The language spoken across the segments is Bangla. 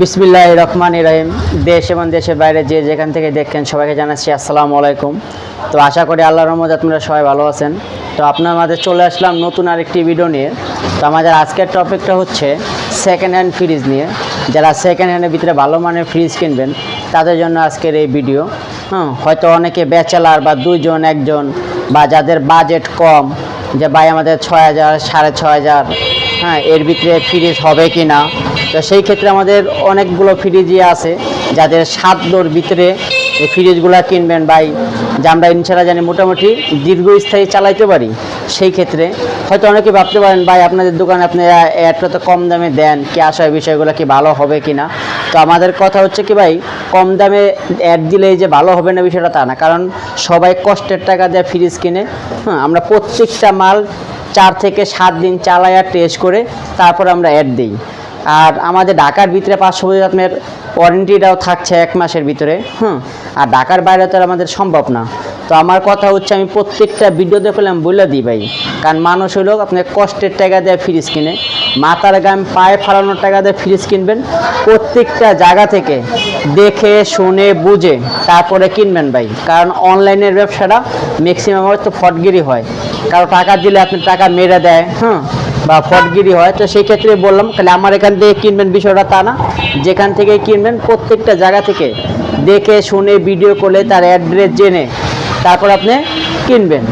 বিসমিল্লাহ রহমান রহিম। দেশ এবং দেশের বাইরে যে যেখান থেকে দেখছেন সবাইকে জানাচ্ছি আসসালামু আলাইকুম। তো আশা করি আল্লাহর রহমত আপনারা সবাই ভালো আছেন। তো আপনার মাঝে চলে আসলাম নতুন আরেকটি ভিডিও নিয়ে। তো আমাদের আজকের টপিকটা হচ্ছে সেকেন্ড হ্যান্ড ফ্রিজ নিয়ে। যারা সেকেন্ড হ্যান্ডের ভিতরে ভালো মানের ফ্রিজ কিনবেন, তাদের জন্য আজকের এই ভিডিও হ্যাঁ হয়তো অনেকে ব্যাচেলার বা দুইজন, একজন, বা যাদের বাজেট কম, যে ভাই আমাদের ছয় হাজার, সাড়ে ছয় হাজার হ্যাঁ এর ভিতরে ফ্রিজ হবে কি না তো সেই ক্ষেত্রে আমাদের অনেকগুলো ফ্রিজই আছে যাদের সাত দোর ভিতরে এই ফ্রিজগুলো কিনবেন ভাই। যে আমরা ইনশাল্লাহ জানি মোটামুটি দীর্ঘস্থায়ী চালাইতে পারি। সেই ক্ষেত্রে হয়তো অনেকে ভাবতে পারেন, ভাই, আপনাদের দোকানে আপনি এত তো কম দামে দেন, কি আসা বিষয়গুলো কি ভালো হবে কি না তো আমাদের কথা হচ্ছে কি ভাই, কম দামে অ্যাড দিলেই যে ভালো হবে না বিষয়টা তা না। কারণ সবাই কষ্টের টাকা দিয়ে ফ্রিজ কিনে হ্যাঁ আমরা প্রত্যেকটা মাল চার থেকে সাত দিন চালায়া টেস্ট করে তারপর আমরা অ্যাড দিই। আর আমাদের ঢাকার ভিতরে পাঁচশো বছর আপনার ওয়ারেন্টিটাও থাকছে এক মাসের ভিতরে, হুম? আর ঢাকার বাইরে তো আমাদের সম্ভব না। তো আমার কথা হচ্ছে আমি প্রত্যেকটা ভিডিও দেখলাম বলে দিই ভাই। কারণ মানুষ হলো আপনার কষ্টের টাকা দেয় ফ্রিজ কিনে মাথার গাম পায়ে ফালানোর টাকা দিয়ে ফ্রিজ কিনবেন। প্রত্যেকটা জায়গা থেকে দেখে, শুনে, বুঝে তারপরে কিনবেন ভাই। কারণ অনলাইনের ব্যবসাটা ম্যাক্সিমাম হয়তো ফটগিরি হয়। কারও টাকা দিলে আপনি টাকা মেরে দেয় হ্যাঁ বা ফটগিরি হয়। তো সেই ক্ষেত্রে বললাম, তাহলে আমার এখান থেকে কিনবেন বিষয়টা তা না। যেখান থেকে কিনবেন, প্রত্যেকটা জায়গা থেকে দেখে, শুনে ভিডিও করলে তার অ্যাড্রেস জেনে তারপর আপনি কিনবেন।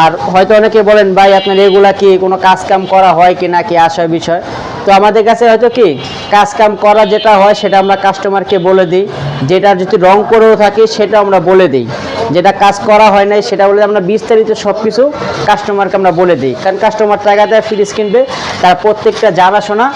আর হয়তো অনেকে বলেন, ভাই, আপনার এগুলা কি কোনো কাজ কাম করা হয় কি না কি? আসার বিষয় তো আমাদের কাছে হয়তো কি কাজ কাম করা যেটা হয় সেটা আমরা কাস্টমারকে বলে দিই। যেটা যদি রং করেও থাকি, সেটা আমরা বলে দিই। যেটা কাজ করা হয় নাই, সেটা বলে আমরা বিস্তারিত সব কিছু কাস্টমারকে আমরা বলে দিই। কারণ কাস্টমার টাকা দেয় ফ্রিজ কিনবে, তার প্রত্যেকটা জানাশোনা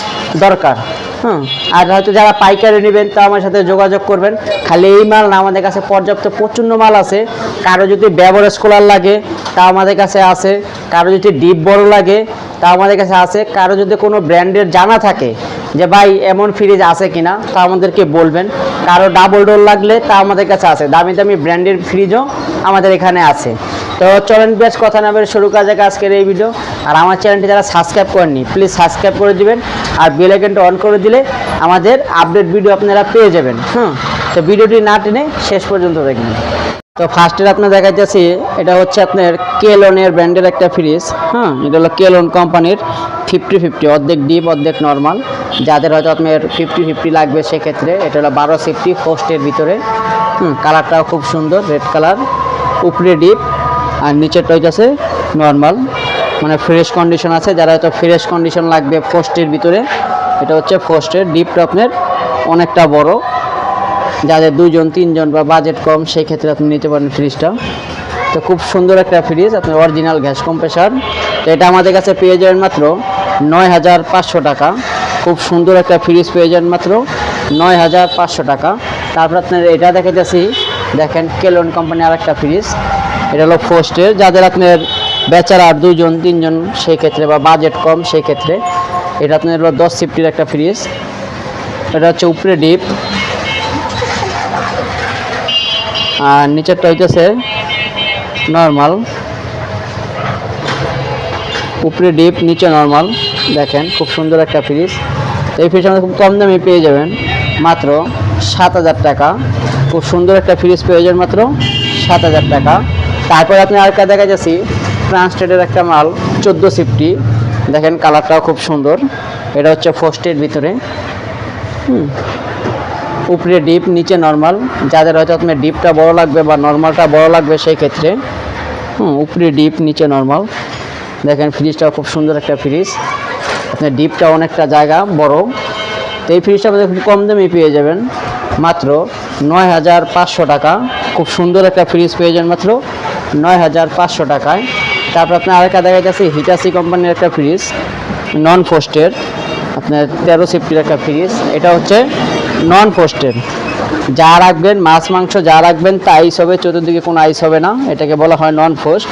দরকার। হুম, আর হয়তো যারা পাইকারি নেবেন, তা আমার সাথে যোগাযোগ করবেন। খালি এই মাল না, আমাদের কাছে পর্যাপ্ত প্রচণ্ড মাল আছে। কারও যদি ব্যবহারেজ কুলার লাগে তা আমাদের কাছে আছে। কারও যদি ডিপ বড় লাগে, তা আমাদের কাছে আছে। কারও যদি কোনো ব্র্যান্ডের জানা থাকে যে, ভাই, এমন ফ্রিজ আছে কিনা? তা আমাদেরকে বলবেন। কারও ডাবল ডোর লাগলে তা আমাদের কাছে আছে। দামি দামি ব্র্যান্ডের ফ্রিজও আমাদের এখানে আছে। তো চলেন বেশ কথা না শুরু যাক আজকের এই ভিডিও আর আমার চ্যানেলটি যারা সাবস্ক্রাইব করেননি প্লিজ সাবস্ক্রাইব করে দিবেন। আর বেল আইকনটা অন করে দিলে আমাদের আপডেট ভিডিও আপনারা পেয়ে যাবেন। হুম? তো ভিডিওটি না টেনে শেষ পর্যন্ত দেখবেন। তো ফার্স্টে আপনার দেখা যাচ্ছে এটা হচ্ছে আপনার কেলনের ব্র্যান্ডের একটা ফ্রিজ হ্যাঁ? এটা হলো কেলন কোম্পানির ফিফটি ফিফটি অর্ধেক ডিপ অর্ধেক নর্মাল যাদের হয়তো আপনার ফিফটি ফিফটি লাগবে সেক্ষেত্রে, এটা হলো বারো সিফটি ফোস্টের ভিতরে। হুম কালারটাও খুব সুন্দর রেড কালার উপরে ডিপ আর নিচেরটা হইতেছে নর্মাল মানে ফ্রেশ কন্ডিশন আছে, যারা হয়তো ফ্রেশ কন্ডিশন লাগবে ফোস্টের ভিতরে, এটা হচ্ছে ফোস্টের ডিপটা আপনার অনেকটা বড়। যাদের দুজন তিনজন বা বাজেট কম সেই ক্ষেত্রে আপনি নিতে পারেন ফ্রিজটা তো খুব সুন্দর একটা ফ্রিজ আপনার অরিজিনাল গ্যাস কম্প্রেসার তো এটা আমাদের কাছে পেয়ে যাবেন মাত্র নয় হাজার পাঁচশো টাকা। খুব সুন্দর একটা ফ্রিজ পেয়ে যাবেন মাত্র নয় হাজার পাঁচশো টাকা। তারপর আপনার এটা দেখে যাচ্ছি দেখেন কেলন কোম্পানি আর একটা ফ্রিজ এটা হলো ফোস্টের যাদের আপনার বেচার আর দুজন তিনজন সেই ক্ষেত্রে বা বাজেট কম সেই ক্ষেত্রে এটা আপনার হলো দশ সিফটির একটা ফ্রিজ এটা হচ্ছে উপরে ডিপ আর নিচেরটা হইতেছে নর্মাল উপরে ডিপ নিচে নর্মাল দেখেন, খুব সুন্দর একটা ফ্রিজ এই ফ্রিজ আমাদের খুব কম দামে পেয়ে যাবেন। মাত্র সাত হাজার টাকা। খুব সুন্দর একটা ফ্রিজ পেয়ে যাবেন মাত্র সাত হাজার টাকা। তারপর আপনি আর একটা দেখা যাচ্ছি ট্রান্সটেডের একটা মাল, চোদ্দ সিফটি দেখেন কালারটাও খুব সুন্দর। এটা হচ্ছে ফোস্টের ভিতরে। হুম। উপরে ডিপ, নিচে নর্মাল যাদের হয়তো আপনার ডিপটা বড় লাগবে বা নর্মালটা বড় লাগবে সেই ক্ষেত্রে, হুম, উপরে ডিপ, নিচে নর্মাল দেখেন ফ্রিজটাও খুব সুন্দর একটা ফ্রিজ আপনার ডিপটা অনেকটা জায়গা বড়। তো এই ফ্রিজটা আমাদের খুব কম দামে পেয়ে যাবেন। মাত্র নয় হাজার পাঁচশো টাকা। খুব সুন্দর একটা ফ্রিজ পেয়ে যাবেন মাত্র নয় হাজার পাঁচশো টাকায়। তারপর আপনার আরেকটা দেখা যাচ্ছে হিটাসি কোম্পানির একটা ফ্রিজ নন ফোস্টের আপনার তেরো সিফটির একটা ফ্রিজ এটা হচ্ছে নন ফোস্টের যা রাখবেন, মাছ, মাংস যা রাখবেন, তা আইস হবে, চতুর্দিকে কোনো আইস হবে না। এটাকে বলা হয় নন ফোস্ট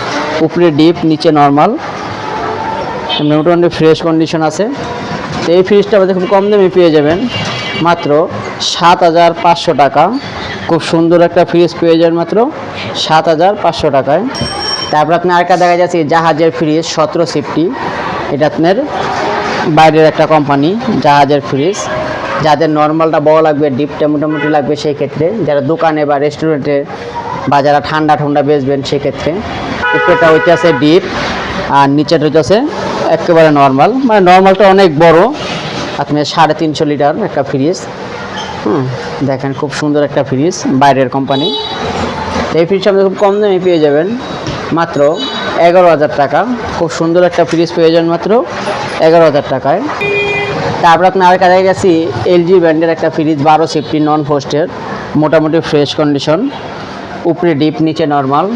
উপরে ডিপ নিচে নর্মাল মোটামুটি ফ্রেশ কন্ডিশন আছে। তো এই ফ্রিজটা আমাদের খুব কম দামে পেয়ে যাবেন। মাত্র সাত হাজার পাঁচশো টাকা। খুব সুন্দর একটা ফ্রিজ পেয়ে যাবেন মাত্র সাত হাজার পাঁচশো টাকায়। তারপর আপনি আরেকটা দেখা যাচ্ছে, জাহাজের ফ্রিজ সতেরো সিফটি এটা আপনার বাইরের একটা কোম্পানি জাহাজের ফ্রিজ যাদের নর্মালটা বড় লাগবে, ডিপটা মোটামুটি লাগবে সেই ক্ষেত্রে যারা দোকানে বা রেস্টুরেন্টে বা যারা ঠান্ডা ঠান্ডা বেচবেন সেক্ষেত্রে। উপরেটা হইতেছে ডিপ, আর নিচেটা হইতেছে একেবারে নর্মাল মানে নর্মালটা অনেক বড়। আপনি সাড়ে তিনশো লিটার একটা ফ্রিজ হুম, দেখেন খুব সুন্দর একটা ফ্রিজ বাইরের কোম্পানি এই ফ্রিজটা আপনি খুব কম দামে পেয়ে যাবেন। মাত্র এগারো হাজার টাকা। খুব সুন্দর একটা ফ্রিজ পেয়ে যাবেন মাত্র এগারো হাজার টাকায়। তারপর আপনার কাছে গেছি এলজি ব্র্যান্ডের একটা ফ্রিজ বারো সেফটি নন ফোস্টের মোটামুটি ফ্রেশ কন্ডিশন উপরে ডিপ নিচে নর্মাল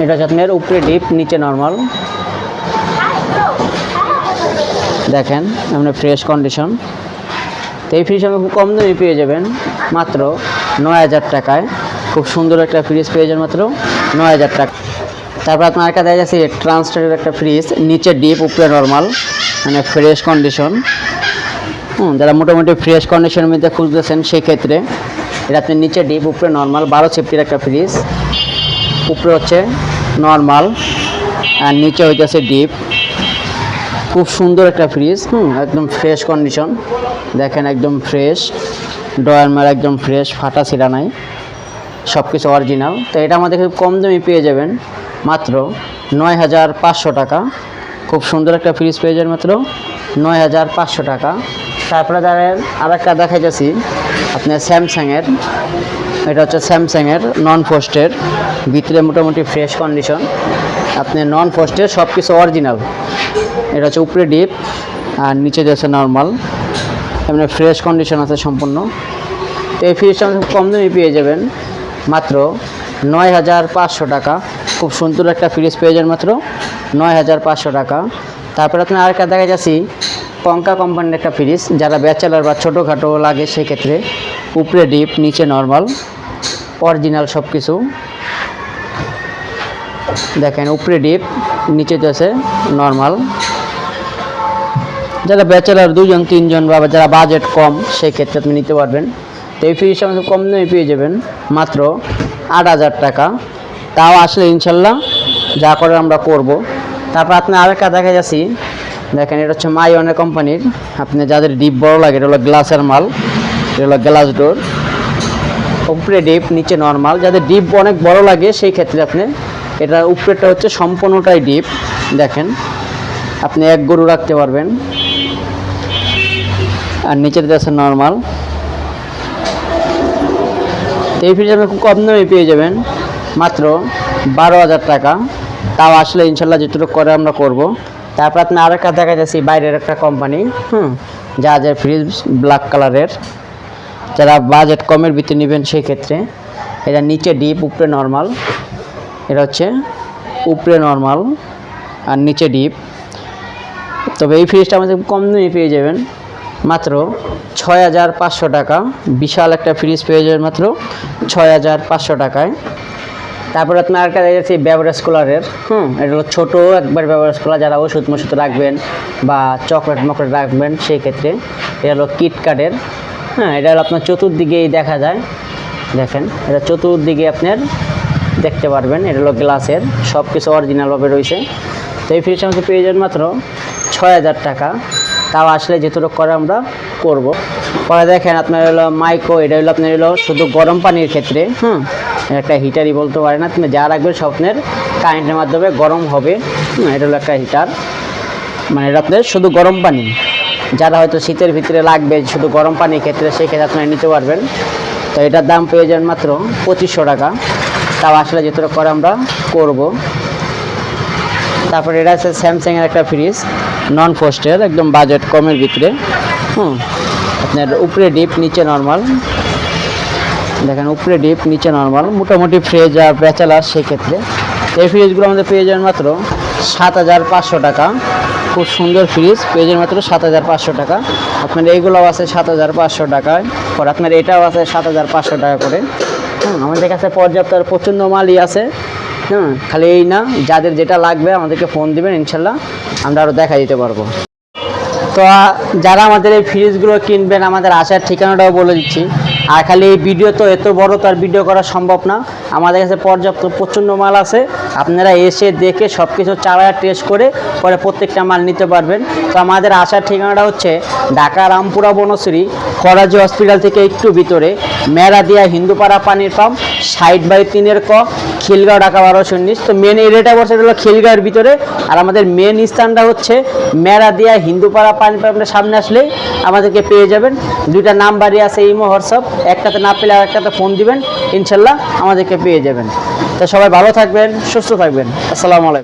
এটা হচ্ছে আপনার উপরে ডিপ নিচে নর্মাল দেখেন আপনার ফ্রেশ কন্ডিশন তো এই ফ্রিজ আপনি কম দামে পেয়ে যাবেন, মাত্র নয় হাজার টাকায়। খুব সুন্দর একটা ফ্রিজ পেয়ে যাবেন মাত্র নয় হাজার টাকা। তারপর আপনার কাছে দেখা যাচ্ছে ট্রান্সটারের একটা ফ্রিজ নিচে ডিপ উপরে নর্মাল মানে ফ্রেশ কন্ডিশন হুম, যারা মোটামুটি ফ্রেশ কন্ডিশনের মধ্যে খুঁজতেছেন সেই ক্ষেত্রে এটা আপনি নিচে ডিপ উপরে নর্মাল বারো সেফটির একটা ফ্রিজ উপরে হচ্ছে নর্মাল আর নিচে হইতেছে ডিপ খুব সুন্দর একটা ফ্রিজ হুম, একদম ফ্রেশ কন্ডিশন দেখেন একদম ফ্রেশ ডয়ার মার একদম ফ্রেশ ফাটা ছিলা নাই সব কিছু অরিজিনাল তো এটা আমাদের খুব কম দামে পেয়ে যাবেন। মাত্র নয় হাজার পাঁচশো টাকা। খুব সুন্দর একটা ফ্রিজ পেয়ে যাবেন মাত্র নয় হাজার পাঁচশো টাকা। তারপরে ধরেন আর একটা দেখা যাচ্ছি আপনার স্যামসাংয়ের। এটা হচ্ছে স্যামসাংয়ের নন ফোস্টের ভিতরে মোটামুটি ফ্রেশ কন্ডিশন আপনি নন ফোস্টের সব কিছু অরিজিনাল এটা হচ্ছে উপরে ডিপ আর নিচে যাচ্ছে নর্মাল এমনি ফ্রেশ কন্ডিশন আছে সম্পূর্ণ। তো এই ফ্রিজটা কম দামে পেয়ে যাবেন, মাত্র নয় হাজার পাঁচশো টাকা। খুব সুন্দর একটা ফ্রিজ পেয়ে যান মাত্র নয় হাজার পাঁচশো টাকা। তারপরে আপনি আরেকটা দেখা যাচ্ছি কঙ্কা কোম্পানির একটা ফ্রিজ যারা ব্যাচেলার বা ছোটোখাটো লাগে সেক্ষেত্রে উপরে ডিপ নিচে নর্মাল অরিজিনাল সব কিছু দেখেন, উপরে ডিপ নিচে আছে নর্মাল যারা ব্যাচেলার দুজন তিনজন বা যারা বাজেট কম সেই ক্ষেত্রে আপনি নিতে পারবেন। তো এই ফ্রিজটা কম দামে পেয়ে যাবেন, মাত্র আট হাজার টাকা। তাও আসলে ইনশাল্লাহ যা করে আমরা করব। তারপর আপনি আরেকটা দেখা যাচ্ছি। দেখেন, এটা হচ্ছে মাইওয়ানের কোম্পানির। আপনি যাদের ডিপ বড় লাগে, এটা হলো গ্লাসের মাল, এটা হলো গ্লাস ডোর উপরে ডিপ নিচে নর্মাল যাদের ডিপ অনেক বড় লাগে, সেই ক্ষেত্রে আপনি এটা উপরেটা হচ্ছে সম্পূর্ণটাই ডিপ দেখেন, আপনি এক গরু রাখতে পারবেন। আর নিচের আছে নর্মাল এই ফ্রিজ আপনি খুব কম দামে পেয়ে যাবেন। মাত্র বারো হাজার টাকা। তাও আসলে ইনশাল্লাহ যেটুকু করে আমরা করব। তারপর আপনি আরেকটা দেখা যাচ্ছি বাইরের একটা কোম্পানি হুম, জাহাজের ফ্রিজ ব্ল্যাক কালারের যারা বাজেট কমের ভিতরে নেবেন সেই ক্ষেত্রে, এটা নিচে ডিপ উপরে নর্মাল এটা হচ্ছে উপরে নর্মাল আর নিচে ডিপ তবে এই ফ্রিজটা আমাদের কম দামে পেয়ে যাবেন। মাত্র ছয় হাজার পাঁচশো টাকা। বিশাল একটা ফ্রিজ পেয়ে যাবেন মাত্র ছয় হাজার পাঁচশো টাকায়। তারপর আপনার আরেকটা দেখা যাচ্ছে বেভারেজ কুলারের হুম, এটা হলো ছোটো একবার বেভারেজ কুলার যারা ওষুধ মষুধ রাখবেন বা চকলেট মকলেট রাখবেন, সেই ক্ষেত্রে এটা হলো কিটকাটের হ্যাঁ এটা হলো আপনার চতুর্দিকেই দেখা যায়। দেখেন, এটা চতুর্দিকে আপনার দেখতে পারবেন, এটা হলো গ্লাসের সব কিছু অরিজিনালভাবে রয়েছে। তো এই ফ্রিজটা আমাদের পেয়ে যাবেন মাত্র ছয় হাজার টাকা। তাও আসলে যেটুকু করে আমরা করব। পরে দেখেন আপনার হলো মাইক্রো এটা হলো আপনার হলো শুধু গরম পানির ক্ষেত্রে, হুম? একটা হিটারই বলতে পারে না তুমি যা রাখবে স্বপ্নের কারেন্টের মাধ্যমে গরম হবে এটা হলো একটা হিটার। মানে এটা আপনার শুধু গরম পানি। যারা হয়তো শীতের ভিতরে লাগবে শুধু গরম পানির ক্ষেত্রে সেই ক্ষেত্রে আপনারা নিতে পারবেন। তো এটার দাম পেয়ে যাবেন মাত্র পঁচিশশো টাকা। তাও আসলে যেটুকু করে আমরা করব। তারপর এটা আছে স্যামসাংয়ের একটা ফ্রিজ নন ফোস্টের একদম বাজেট কমের ভিতরে। হুম, আপনার উপরে ডিপ নিচে নর্মাল দেখেন, উপরে ডিপ নিচে নর্মাল মোটামুটি ফ্রিজ আর ব্যাচেলার সেক্ষেত্রে। এই ফ্রিজগুলো আমাদের পেয়ে যাবেন মাত্র সাত হাজার পাঁচশো টাকা। খুব সুন্দর ফ্রিজ পেয়ে যাবেন মাত্র সাত হাজার পাঁচশো টাকা। আপনার এইগুলোও আছে সাত হাজার পাঁচশো টাকায়। পর আপনার এটাও আছে সাত হাজার পাঁচশো টাকা করে। আমাদের কাছে পর্যাপ্ত প্রচণ্ড মালই আছে। হুম। খালি এই না, যাদের যেটা লাগবে আমাদেরকে ফোন দিবেন, ইনশাল্লাহ আমরা আরও দেখা দিতে পারব। তো যারা আমাদের এই ফ্রিজগুলো কিনবেন, আমাদের আসার ঠিকানাটাও বলে দিচ্ছি। আর খালি এই ভিডিও তো এত বড়, তো আর ভিডিও করা সম্ভব না। আমাদের কাছে পর্যাপ্ত প্রচণ্ড মাল আছে। আপনারা এসে দেখে সব কিছু চালা টেস্ট করে পরে প্রত্যেকটা মাল নিতে পারবেন। তো, আমাদের আসার ঠিকানাটা হচ্ছে ঢাকা রামপুরা বনশ্রী করাজি হসপিটাল থেকে একটু ভিতরে, মেরাদিয়া হিন্দুপাড়া পানির পাম্প। সাইড বাই তিনের ক, খিলগাঁও, ঢাকা বারোশো উনিশ। তো মেন এরিয়াটা বসে হলো খিলগাঁওয়ের ভিতরে। আর আমাদের মেন স্থানটা হচ্ছে মেরাদিয়া, হিন্দুপাড়া পানি পাম্পের সামনে আসলেই আমাদেরকে পেয়ে যাবেন। দুইটা নাম্বারই আছে ইমো হোয়াটসঅ্যাপ একটাতে না পেলে আর একটাতে ফোন দিবেন। ইনশাল্লাহ আমাদেরকে পেয়ে যাবেন। তো সবাই ভালো থাকবেন, সুস্থ থাকবেন। আসসালামু আলাইকুম।